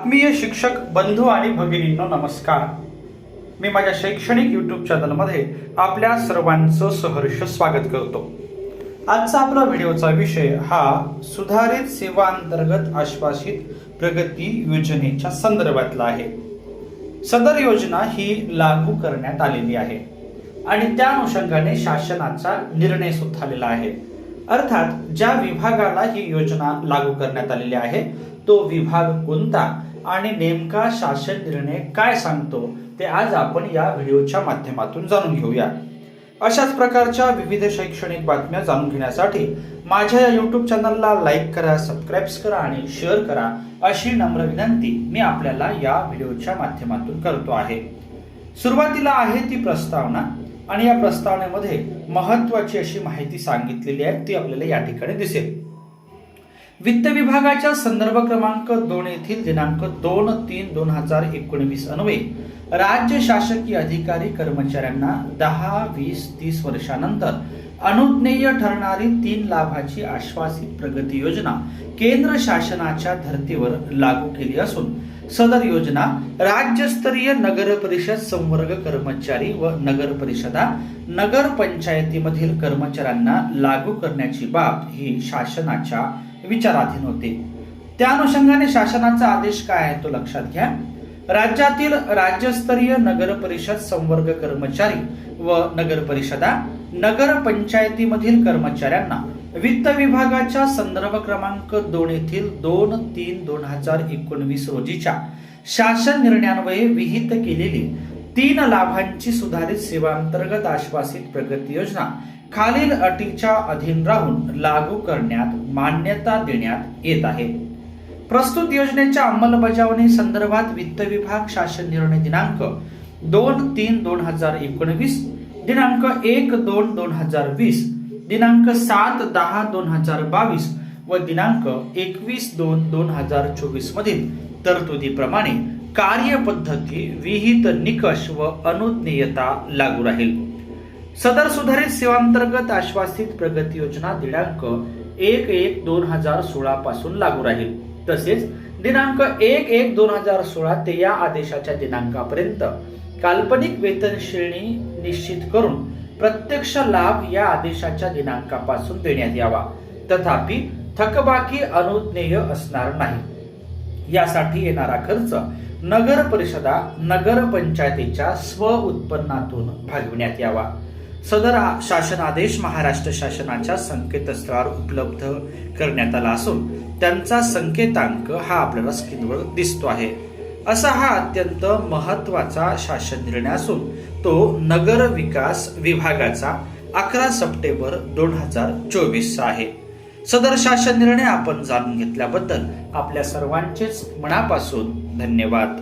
आत्मीय शिक्षक बंधू आणि भगिनींनो नमस्कार. मी माझ्या शैक्षणिक यूट्यूब चॅनलमध्ये आपल्या सर्वांचं सहर्ष स्वागत करतो. आजचा आपला व्हिडिओचा विषय हा सुधारित सेवा अंतर्गत आश्वासित प्रगती योजनेच्या संदर्भातला आहे. सदर योजना ही लागू करण्यात आलेली आहे आणि त्या अनुषंगाने शासनाचा निर्णय सुद्धा आलेला आहे. अर्थात ज्या विभागाला ही योजना लागू करण्यात आलेली आहे तो विभाग कोणता आणि नेमका शासन निर्णय काय सांगतो ते आज आपण या व्हिडिओच्या माध्यमातून जाणून घेऊया. अशाच प्रकारच्या विविध शैक्षणिक बातम्या जाणून घेण्यासाठी माझ्या या युट्यूब चॅनलला लाईक करा सबस्क्राईब करा आणि शेअर करा अशी नम्र विनंती मी आपल्याला या व्हिडिओच्या माध्यमातून करतो आहे. सुरुवातीला आहे ती प्रस्तावना आणि या प्रस्तावनेमध्ये महत्वाची अशी माहिती सांगितलेली आहे ती आपल्याला या ठिकाणी दिसेल. वित्त विभागाच्या संदर्भ क्रमांक दोन येथील दिनांक दोन तीन दोन हजार एकोणवीस अन्वये राज्य शासकीय अधिकारी कर्मचाऱ्यांना दहा वीस तीस वर्षानंतर अनुज्ञेय ठरणारी तीन लाभाची आश्वासित प्रगती योजना केंद्र शासनाच्या धर्तीवर लागू केली असून सदर योजना राज्यस्तरीय नगर परिषद संवर्ग कर्मचारी व नगर परिषदा नगर पंचायतीमधील कर्मचाऱ्यांना लागू करण्याची बाब ही शासनाच्या विचाराधीन होते. त्या अनुषंगाने शासनाचा आदेश काय आहे तो लक्षात घ्या. राज्यातील राज्यस्तरीय नगर परिषद संवर्ग कर्मचारी व नगर परिषदा नगर पंचायतीमधील कर्मचाऱ्यांना वित्त विभागाच्या संदर्भ क्रमांक दोन येथील दोन तीन दोन हजार एकोणवीस रोजीच्या शासन निर्णयान्वये विहित केलेली तीन लाभांची सुधारित सेवांतर्गत आश्वासित प्रगती योजना खालील अटीच्या अधीन राहून लागू करण्यात मान्यता देण्यात येत आहे. प्रस्तुत योजनेच्या अंमलबजावणी संदर्भात वित्त विभाग शासन निर्णय दिनांक दोन तीन दोन हजार एकोणवीस दिनांक एक दोन दोन हजार वीस दिनांक सात दहा दोन हजार बावीस व दिनांक एकवीस दोन दोन हजार चोवीस मधील तरतुदीप्रमाणे कार्यपद्धती विहित निकष व अनुज्ञेयता लागू राहील. सदर सुधारित सेवांतर्गत आश्वासित प्रगती योजना दिनांक एक एक दोन हजार सोळा पासून लागू राहील. तसेच दिनांक एक एक दोन हजार सोळा ते या आदेशाच्या दिनांकापर्यंत काल्पनिक वेतन श्रेणी निश्चित करून प्रत्यक्ष लाभ या आदेशाच्या दिनांकापासून देण्यात यावा. तथापि थकबाकी अनुज्ञेय असणार नाही. यासाठी येणारा खर्च नगर परिषदा नगर पंचायतीच्या स्व उत्पन्नातून भागविण्यात यावा. सदर शासन आदेश महाराष्ट्र शासनाच्या संकेतस्थळावर उपलब्ध करण्यात आला असून त्यांचा संकेतांक हा आपल्याला स्क्रीनवर दिसतो आहे. असा हा अत्यंत महत्त्वाचा शासन निर्णय असून तो नगर विकास विभागाचा अकरा सप्टेंबर दोन हजार चोवीस आहे. सदर शासन निर्णय आपण जाणून घेतल्याबद्दल आपल्या सर्वांचेच मनापासून धन्यवाद.